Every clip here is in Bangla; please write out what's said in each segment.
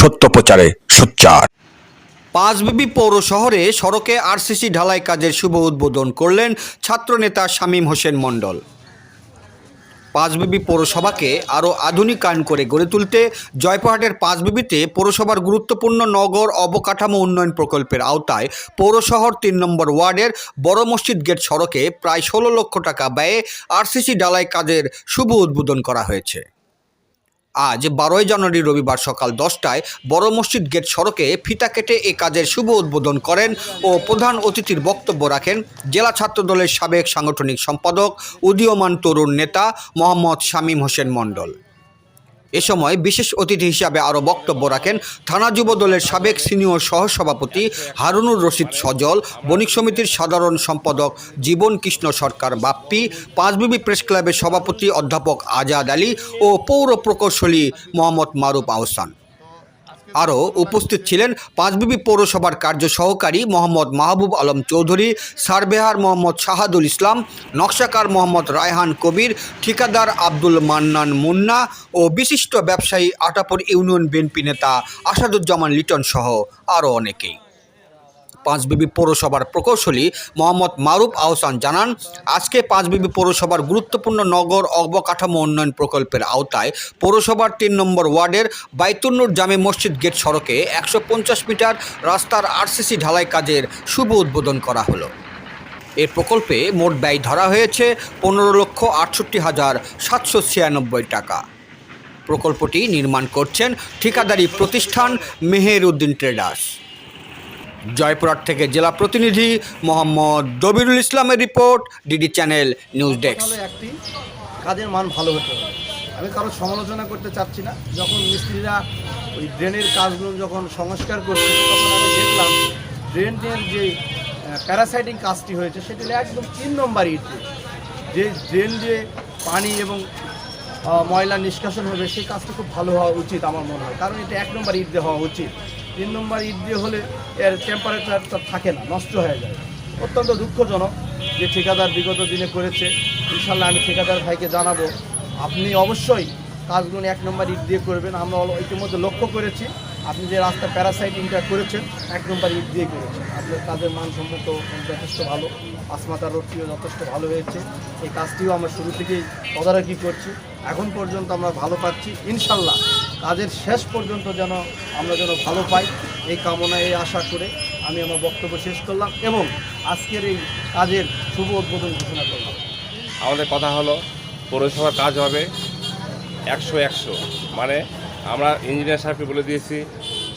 সত্য প্রচারে সোচ্চার। পাঁচবিবি পৌর শহরে সড়কে আরসিসি ঢালাই কাজের শুভ উদ্বোধন করলেন ছাত্রনেতা শামীম হোসেন মণ্ডল। পাঁচবিবি পৌরসভাকে আরও আধুনিকায়ন করে গড়ে তুলতে জয়পুরহাটের পাঁচবিবিতে পৌরসভার গুরুত্বপূর্ণ নগর অবকাঠামো উন্নয়ন প্রকল্পের আওতায় পৌরশহর তিন নম্বর ওয়ার্ডের বড় মসজিদ গেট সড়কে প্রায় ষোলো লক্ষ টাকা ব্যয়ে আরসিসি ঢালাই কাজের শুভ উদ্বোধন করা হয়েছে। আজ বারোই জানুয়ারি রবিবার সকাল দশটায় বড় মসজিদ গেট সড়কে ফিতা কেটে এ কাজের শুভ উদ্বোধন করেন ও প্রধান অতিথির বক্তব্য রাখেন জেলা ছাত্রদলের সাবেক সাংগঠনিক সম্পাদক, উদীয়মান তরুণ নেতা মোহাম্মদ শামীম হোসেন মণ্ডল। এ সময় বিশেষ অতিথি হিসাবে আরও বক্তব্য রাখেন থানা যুব দলের সাবেক সিনিয়র সহসভাপতি হারুনুর রশিদ সজল, বণিক সমিতির সাধারণ সম্পাদক জীবন কৃষ্ণ সরকার বাপ্পি, পাঁচবিবি প্রেস ক্লাবের সভাপতি অধ্যাপক আজাদ আলী ও পৌর প্রকৌশলী মোহাম্মদ মারুফ আহসান। আরও উপস্থিত ছিলেন পাঁচবিবি পৌরসভার কার্য সহকারী মোহাম্মদ মাহবুব আলম চৌধুরী, সারবেহার মোহাম্মদ শাহাদুল ইসলাম, নকশাকার মোহাম্মদ রায়হান কবির, ঠিকাদার আব্দুল মান্নান মুন্না ও বিশিষ্ট ব্যবসায়ী আটাপুর ইউনিয়ন বিএনপি নেতা আসাদুজ্জামান লিটন সহ আরও অনেকেই। পাঁচবিবি পৌরসভার প্রকৌশলী মোহাম্মদ মারুফ আহসান জানান, আজকে পাঁচবিবি পৌরসভার গুরুত্বপূর্ণ নগর অবকাঠামো উন্নয়ন প্রকল্পের আওতায় পৌরসভার তিন নম্বর ওয়ার্ডের বাইতুন্নুর জামে মসজিদ গেট সড়কে একশো পঞ্চাশ মিটার রাস্তার আরসিসি ঢালাই কাজের শুভ উদ্বোধন করা হলো। এ প্রকল্পে মোট ব্যয় ধরা হয়েছে পনেরো লক্ষ আটষট্টি হাজার সাতশো ছিয়ানব্বই টাকা। প্রকল্পটি নির্মাণ করছেন ঠিকাদারি প্রতিষ্ঠান মেহের উদ্দিন ট্রেডার্স। জয়পুরহাট থেকে জেলা প্রতিনিধি মোহাম্মদ দবিরুল ইসলামের report DD channel news desk. একটি। কাজের মান ভালো হতে আমি কারও সমালোচনা করতে চাচ্ছি না। যখন মিস্ত্রিরা ওই ড্রেনের কাজগুলো যখন সংস্কার করছে, তখন আমি দেখলাম ড্রেনের যে প্যারাসাইটিং কাজটি হয়েছে, সেটি একদম তিন নম্বর ইট যে ড্রেন দিয়ে পানি এবং ময়লা নিষ্কাশন হবে, সেই কাজটা খুব ভালো হওয়া উচিত আমার মনে হয়। কারণ এটা এক নম্বর ইট হওয়া উচিত। তিন নম্বর ইট দিয়ে হলে এর টেম্পারেচারটা থাকে না, নষ্ট হয়ে যায়। অত্যন্ত দুঃখজনক যে ঠিকাদার বিগত দিনে করেছে। ইনশাল্লাহ আমি ঠিকাদার ভাইকে জানাব, আপনি অবশ্যই কাজগুলো এক নম্বর ইট দিয়ে করবেন। আমরা ইতিমধ্যে লক্ষ্য করেছি, আপনি যে রাস্তা প্যারাসাইটিংটা করেছেন, এক নম্বর ইট দিয়ে করেছেন। আপনার কাজের মানসম্মত যথেষ্ট ভালো পাঁচমাতা রোডটিও যথেষ্ট ভালো হয়েছে। এই কাজটিও আমরা শুরু থেকেই তদারকি করছি। এখন পর্যন্ত আমরা ভালো পাচ্ছি। ইনশাল্লাহ কাজের শেষ পর্যন্ত যেন আমরা যেন ভালো পাই, এই কামনা এই আশা করে আমি আমার বক্তব্য শেষ করলাম এবং আজকের এই কাজের শুভ উদ্বোধন ঘোষণা করলাম। আমাদের কথা হলো, পৌরসভার কাজ হবে একশো একশো। মানে আমরা ইঞ্জিনিয়ার সাহেবকে বলে দিয়েছি,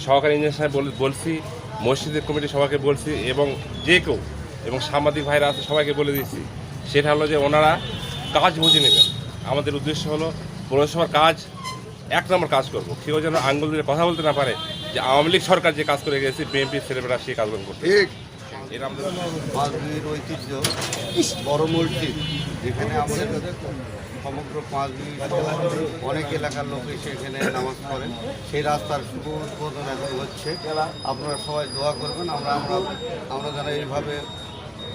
সহকারী ইঞ্জিনিয়ার সাহেব বলে বলছি, মসজিদের কমিটি সবাইকে বলছি এবং যে কেউ এবং সাংবাদিক ভাইরা আছে সবাইকে বলে দিয়েছি। সেটা হলো যে ওনারা কাজ বুঝে নেবেন। আমাদের উদ্দেশ্য হলো, পৌরসভার কাজ এক নম্বর কাজ করব। কেউ যেন আঙ্গুল দিয়ে কথা বলতে না পারে যে আওয়ামী লীগ সরকার যে কাজ করে গেছে বিএনপি ছেলেমেয়েরা সেই কাজগুলো এটা আমাদের ঐতিহ্য বড় মসজিদ যেখানে আমাদের সমগ্র সহ অনেক এলাকার লোক এসে এখানে নামাজ পড়েন সেই রাস্তার শুভ উদ্বোধন এখন হচ্ছে। আপনারা সবাই দোয়া করবেন আমরা আমরা আমরা যেন এইভাবে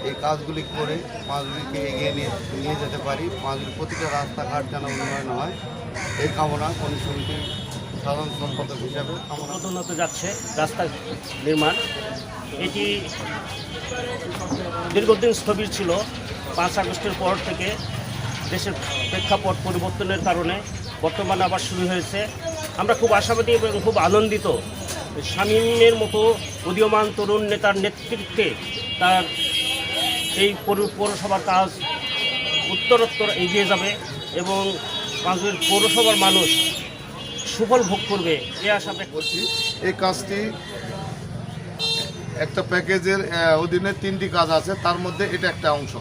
এই কাজগুলি করে পাঁচবিবিকে এগিয়ে নিয়ে নিয়ে যেতে পারি। পাঁচবির প্রতিটা রাস্তাঘাট যেন উন্নয়ন হয়। এই কামনা সমিতির সাধারণ সম্পাদক হিসাবে উন্নত যাচ্ছে, রাস্তা নির্মাণ। এটি দীর্ঘদিন স্থবির ছিল। পাঁচ আগস্টের পর থেকে দেশের প্রেক্ষাপট পরিবর্তনের কারণে বর্তমানে আবার শুরু হয়েছে। আমরা খুব আশাবাদী এবং খুব আনন্দিত শামীমের মতো উদীয়মান তরুণ নেতার নেতৃত্বে তার এই পৌরসভার কাজ উত্তরোত্তর এগিয়ে যাবে এবং পাঁচের পৌরসভার মানুষ সুফল ভোগ করবে, এ আশা করছি এই কাজটি একটা প্যাকেজের অধীনে তিনটি কাজ আছে, তার মধ্যে এটা একটা অংশ।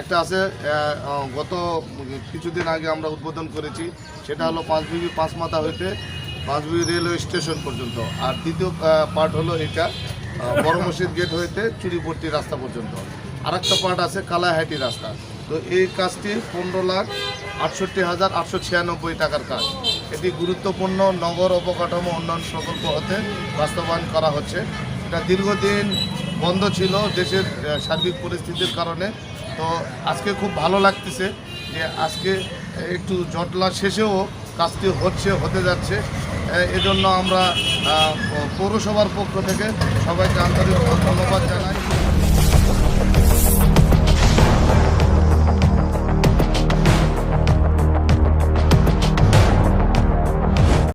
একটা আছে গত কিছুদিন আগে আমরা উদ্বোধন করেছি, সেটা হলো পাঁচবিবি পাঁচমাথা হইতে পাঁচবিবি রেলওয়ে স্টেশন পর্যন্ত। আর দ্বিতীয় পার্ট হলো এটা বড় মসজিদ গেট হইতে চুরিপট্টি রাস্তা পর্যন্ত। আর একটা পার্ট আছে, কালাহাটি রাস্তা। তো এই কাজটি পনেরো লাখ আটষট্টি হাজার আটশো ছিয়ানব্বই টাকার কাজ। এটি গুরুত্বপূর্ণ নগর অবকাঠামো উন্নয়ন প্রকল্প হতে বাস্তবায়ন করা হচ্ছে। এটা দীর্ঘদিন বন্ধ ছিল দেশের সার্বিক পরিস্থিতির কারণে। তো আজকে খুব ভালো লাগতেছে যে আজকে একটু জটলা শেষেও কাজটি হচ্ছে, হতে যাচ্ছে। এজন্য আমরা পৌরসভার পক্ষ থেকে সবাইকে আন্তরিক ধন্যবাদ